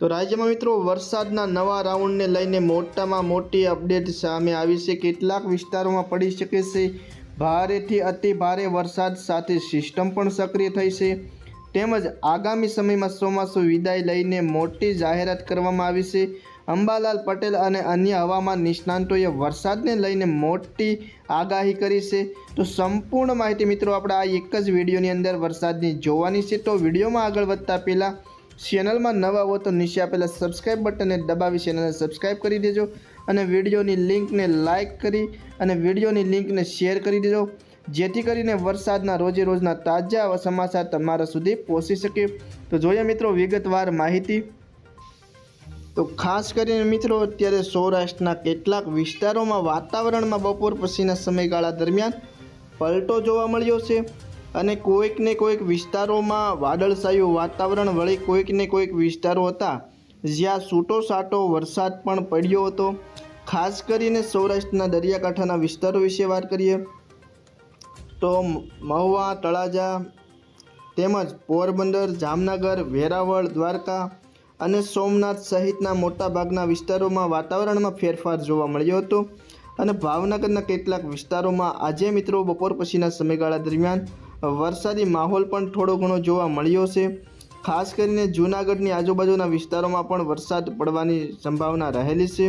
તો રાજ્યમાં મિત્રો વરસાદના નવા રાઉન્ડને લઈને મોટામાં મોટી અપડેટ સામે આવી છે. કેટલાક વિસ્તારોમાં પડી શકે છે. ભારેથી અતિ ભારે વરસાદ સાથે સિસ્ટમ પણ સક્રિય થઈ છે. તેમજ આગામી સમયમાં ચોમાસું વિદાય લઈને મોટી જાહેરાત કરવામાં આવી છે. અંબાલાલ પટેલ અને અન્ય હવામાન નિષ્ણાંતોએ વરસાદને લઈને મોટી આગાહી કરી છે. તો સંપૂર્ણ માહિતી મિત્રો આપણે આ એક જ વિડીયોની અંદર વરસાદની જોવાની છે. તો વિડીયોમાં આગળ વધતા પહેલાં ચેનલમાં નવા હો તો નીચે આપેલા સબસ્ક્રાઈબ બટનને દબાવી ચેનલને સબસ્ક્રાઈબ કરી દેજો. અને વિડીયોની લિંકને લાઇક કરી અને વિડીયોની લિંકને શેર કરી દેજો. જેથી કરીને વરસાદના રોજે રોજના તાજા સમાચાર તમારા સુધી પહોંચી શકે. તો જોઈએ મિત્રો વિગતવાર માહિતી. તો ખાસ કરીને મિત્રો અત્યારે સૌરાષ્ટ્રના કેટલાક વિસ્તારોમાં વાતાવરણમાં બપોર પછીના સમયગાળા દરમિયાન પલટો જોવા મળ્યો છે. અને કોઈકને કોઈક વિસ્તારોમાં વાદળછાયું વાતાવરણ વળી કોઈકને કોઈક વિસ્તારો હતા, જ્યાં છૂટો સાટો વરસાદ પણ પડ્યો હતો. ખાસ કરીને સૌરાષ્ટ્રના દરિયાકાંઠાના વિસ્તારો વિશે વાત કરીએ તો મહુવા, તળાજા તેમજ પોરબંદર, જામનગર, વેરાવળ, દ્વારકા અને સોમનાથ સહિતના મોટાભાગના વિસ્તારોમાં વાતાવરણમાં ફેરફાર જોવા મળ્યો હતો. અને ભાવનગરના કેટલાક વિસ્તારોમાં આજે મિત્રો બપોર પછીના સમયગાળા દરમિયાન વરસાદી માહોલ પણ થોડો ઘણો જોવા મળ્યો છે. ખાસ કરીને જૂનાગઢની આજુબાજુના વિસ્તારોમાં પણ વરસાદ પડવાની સંભાવના રહેલી છે.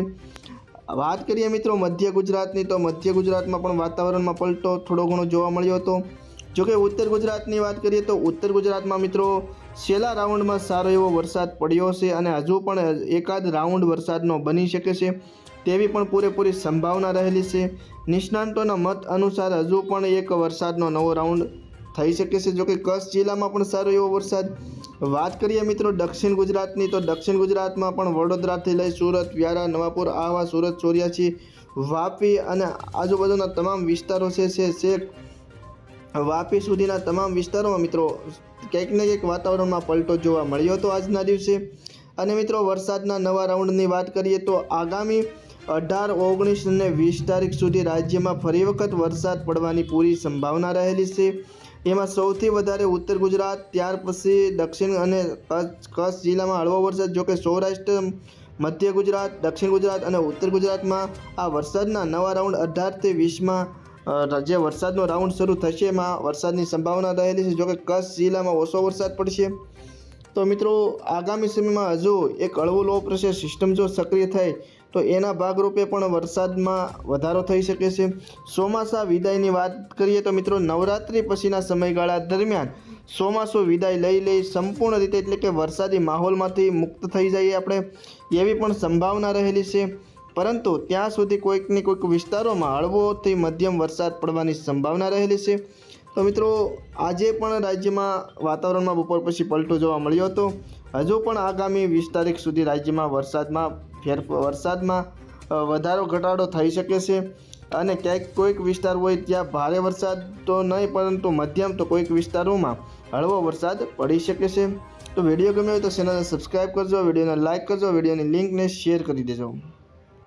વાત કરીએ મિત્રો મધ્ય ગુજરાતની, તો મધ્ય ગુજરાતમાં પણ વાતાવરણમાં પલટો થોડો ઘણો જોવા મળ્યો હતો. જોકે ઉત્તર ગુજરાતની વાત કરીએ તો ઉત્તર ગુજરાતમાં મિત્રો છેલ્લા રાઉન્ડમાં સારો એવો વરસાદ પડ્યો છે અને હજુ પણ એકાદ રાઉન્ડ વરસાદનો બની શકે છે તેવી પણ પૂરેપૂરી સંભાવના રહેલી છે. નિષ્ણાંતોના મત અનુસાર હજુ પણ એક વરસાદનો નવો રાઉન્ડ થઈ શકે છે. જોકે કચ્છ જિલ્લામાં પણ સારો એવો વરસાદ. વાત કરીએ મિત્રો દક્ષિણ ગુજરાતની, તો દક્ષિણ ગુજરાતમાં પણ વડોદરાથી લઈ સુરત, વ્યારા, નવાપુર આહવા સુરત ચોર્યાસી વાપી અને આજુબાજુના તમામ વિસ્તારો છે છે શેખ વાપી સુધીના તમામ વિસ્તારોમાં મિત્રો ક્યાંક ને ક્યાંક વાતાવરણમાં પલટો જોવા મળ્યો હતો આજના દિવસે. અને મિત્રો વરસાદના નવા રાઉન્ડની વાત કરીએ તો આગામી અઢાર, ઓગણીસ અને વીસ તારીખ સુધી રાજ્યમાં ફરી વખત વરસાદ પડવાની પૂરી સંભાવના રહેલી છે. એમાં સૌથી વધારે ઉત્તર ગુજરાત, ત્યાર પછી દક્ષિણ અને કચ્છ જિલ્લામાં હળવો વરસાદ, જોકે સૌરાષ્ટ્ર, મધ્ય ગુજરાત, દક્ષિણ ગુજરાત અને ઉત્તર ગુજરાતમાં આ વરસાદના નવા રાઉન્ડ અઢારથી વીસમાં જે વરસાદનો રાઉન્ડ શરૂ થશે એમાં વરસાદની સંભાવના રહેલી છે. જોકે કચ્છ જિલ્લામાં ઓછો વરસાદ પડશે. તો મિત્રો, આગામી સમયમાં હજુ એક હળવું લો પ્રેશર સિસ્ટમ જો સક્રિય થાય, તો એના ભાગરૂપે પણ વરસાદમાં વધારો થઈ શકે છે. ચોમાસા વિદાયની વાત કરીએ તો મિત્રો, નવરાત્રિ પછીના સમયગાળા દરમિયાન ચોમાસું વિદાય લઈ લઈ સંપૂર્ણ રીતે એટલે કે વરસાદી માહોલમાંથી મુક્ત થઈ જઈએ આપણે, એવી પણ સંભાવના રહેલી છે. પરંતુ ત્યાં સુધી કોઈકને કોઈક વિસ્તારોમાં હળવોથી મધ્યમ વરસાદ પડવાની સંભાવના રહેલી છે. તો મિત્રો, આજે પણ રાજ્યમાં વાતાવરણમાં બપોર પછી પલટો જોવા મળ્યો હતો. હજુ પણ આગામી વીસ તારીખ સુધી રાજ્યમાં વરસાદમાં ફેર, વરસાદમાં વધારો, ઘટાડો થઈ શકે છે. અને ક્યાંક કોઈક વિસ્તાર હોય ત્યાં ભારે વરસાદ તો નહીં, પરંતુ મધ્યમ તો કોઈક વિસ્તારોમાં હળવો વરસાદ પડી શકે છે. તો વીડિયો ગમ્યો હોય તો ચેનલને સબસ્ક્રાઈબ કરજો, વિડીયોને લાઇક કરજો, વિડીયોની લિંકને શેર કરી દેજો.